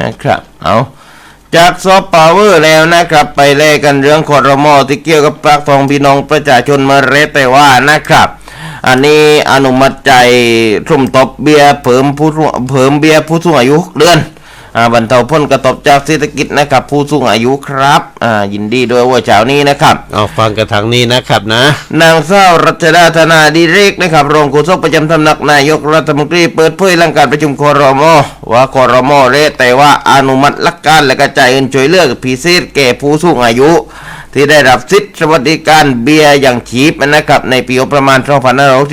นะครับ เอาจากซอฟต์พาวเวอร์แล้วนะครับ ไปแลกกันเรื่องคอรมอที่เกี่ยวกับปากทองพี่น้องประชาชนมาเรตแต่ว่านะครับอันนี้อนุมัติใจทุ่มตบเบียร์เพิ่มผู้เพิ่มเบียร์ผู้สูงอายุเดือน บรรเทาผลกระทบจากเศรษฐกิจนะครับ ผู้สูงอายุครับอ่ายินดีด้วยว่าเช้านี้นะครับเอาฟังกันทางนี้นะครับนะ นางสาวรัชดาธนาดิเรกนะครับรองโฆษกประจำตำหนักนายกรัฐมนตรีเปิดเผยหลังการประชุมคอรมอว่าคอรมอเรแต่ว่าอนุมัติหลักการและกระจายเงินช่วยเหลือพิเศษแก่ผู้สูงอายุที่ได้รับสิทธิสวัสดิการเบี้ยอย่างชีพนะครับในปีงบประมาณ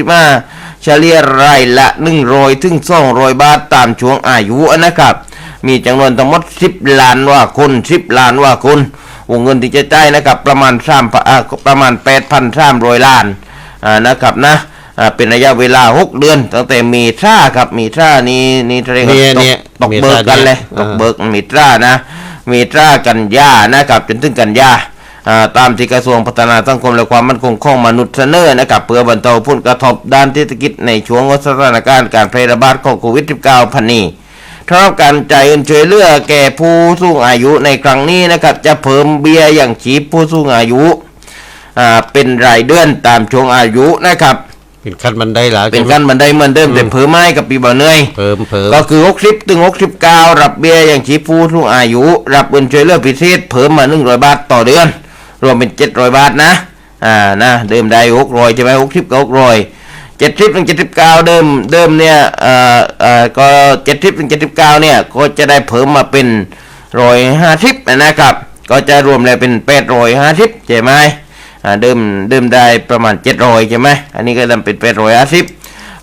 2565เฉลี่ยรายละ100ถึง200 บาทตามช่วงอายุนะครับ มีจำนวนทั้งหมด 10 ล้านว่าคน10 ล้านว่าคนวงเงินที่จะจ่ายนะครับประมาณ3อ่าประมาณ 8,300 ล้านอ่านะครับนะอ่าเป็นระยะเวลา 6 เดือน ตั้งแต่มีท่าครับมีท่านี้นี่เรียกว่าเนี่ยตเนี่กยตกมีเบิกท่ากันเลยเนี่ยตกอ่าเบิกมีท่านะมีท่ากันยานะครับจนถึงกันยาอ่าตามที่กระทรวงพัฒนาสังคมและความมั่นคงของมนุษย์เสนอนะครับเพื่อบรรเทาผลกระทบด้านเศรษฐกิจในช่วงสถานการณ์การแพร่ระบาดของโควิด -19 พันนี้ สำหรับการจ่ายเงินช่วยเหลือแก่ผู้สูงอายุในครั้งนี้นะครับจะเพิ่มเบี้ยอย่างชีพผู้สูงอายุอ่าเป็นรายเดือนตามช่วงอายุนะครับ เป็นขั้นบันไดแล้วเป็นใช่ไหมการบันไดเหมือนเดิมแต่เพิ่มให้กับปีบ่าเหนื่อยเพิ่มเพิ่มก็คือ60ถึง69รับเบี้ยอย่างชีพผู้สูงอายุ รับเงินช่วยเหลือพิเศษเพิ่มมา100บาทต่อเดือน รวมเป็น700บาทนะอ่านะเดิมได้600ใช่ไหม60กับ600 70ถึง79เดิมเดิมเนี่ยเอ่อเอ่อก็70ถึง79เนี่ยก็จะได้เพิ่มมาเป็น150นะครับ ก็จะรวมแล้วเป็น850ใช่ไหมอ่าเดิมเดิมได้ประมาณ700ใช่ไหมอันนี้ก็ทำเป็น850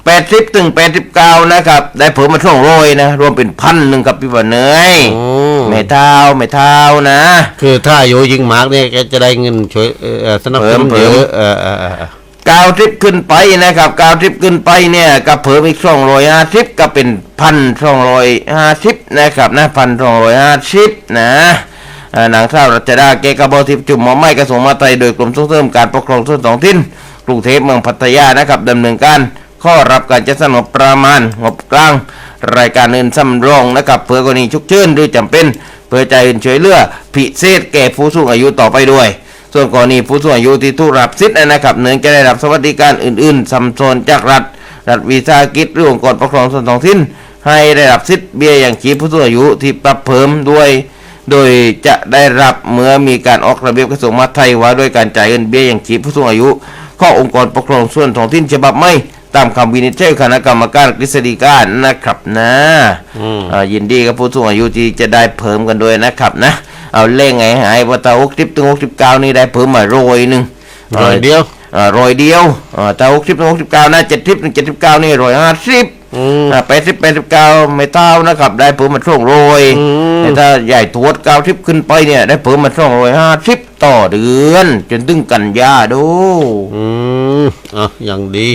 80ถึง89นะครับได้เพิ่มมา200นะรวมเป็นพันหนึ่งครับพี่บ่าเนยอืมไม่เท่าไม่เท่านะ คือถ้าอายุยิ่งมากเนี่ยแกจะได้เงินช่วยเอ่อสนับสนุนเพิ่เยมอะ เออเออเออกาวทริปขึ้นไปนะครับกาวทริปขึ้นไปเนี่ยก็เพิ่มอีกสองร้อยห้าสิบก็เป็นพันสองร้อยห้าสิบนะครับนะพันสองร้อยห้าสิบนะอ่านางสาวรัชดาเกกระบอทิพจุ่มหมอไม้กระทรวงมาไทยโดยกรมส่งเสริมการปกครองส่วนท้องถิ่นกรุงเทพเมืองพัทยานะครับดำเนินการข้อรับการจัดสรรงบประมาณงบกลาง รายการเงินสำรองนะครับเพื่อกรณีฉุกเฉินหรือจำเป็น เพื่อจ่ายเงินช่วยเหลือพิเศษแก่ผู้สูงอายุต่อไปด้วย ส่วนกรณีผู้สูงอายุที่ถูกรับสิทธิ์นะครับเนื่องจะได้รับสวัสดิการอื่นๆซ้ำซ้อนจากรัฐ รัฐวิสาหกิจหรือองค์กรปกครองส่วนท้องถิ่นให้ได้รับสิทธิ์เบี้ยอย่างชีพผู้สูงอายุที่ปรับเพิ่มด้วย โดยจะได้รับเมื่อมีการออกระเบียบกระทรวงมหาดไทยว่าด้วยการจ่ายเงินเบี้ยอย่างชีพผู้สูงอายุข้อองค์กรปกครองส่วนท้องถิ่นฉบับไม่ตามคำวินิจฉัยคณะกรรมการกฤษฎีกานะครับนะอืมอายินดีกับผู้สูงอายุที่จะได้เพิ่มกันด้วยนะครับนะ เอาเล่งไงหายว่าตาหกสิบถึงหกสิบเก้านี่ได้เพิ่มมาโรยหนึ่งร้อยเดียวอ่าโรยเดียวอ่าตาหกสิบถึงหกสิบเก้านะเจ็ดสิบถึงเจ็ดสิบเก้านี่โรยห้าสิบอืมอ่าแปดสิบแปดสิบเก้าไม่เท่านะครับ ได้เพิ่มมาช่วงโรยอืมแต่ถ้าใหญ่ตัวเก้าสิบขึ้นไปเนี่ยได้เพิ่มมาช่วงโรยห้าสิบต่อเดือน จนถึงกันยาดูอืมอะอย่างดี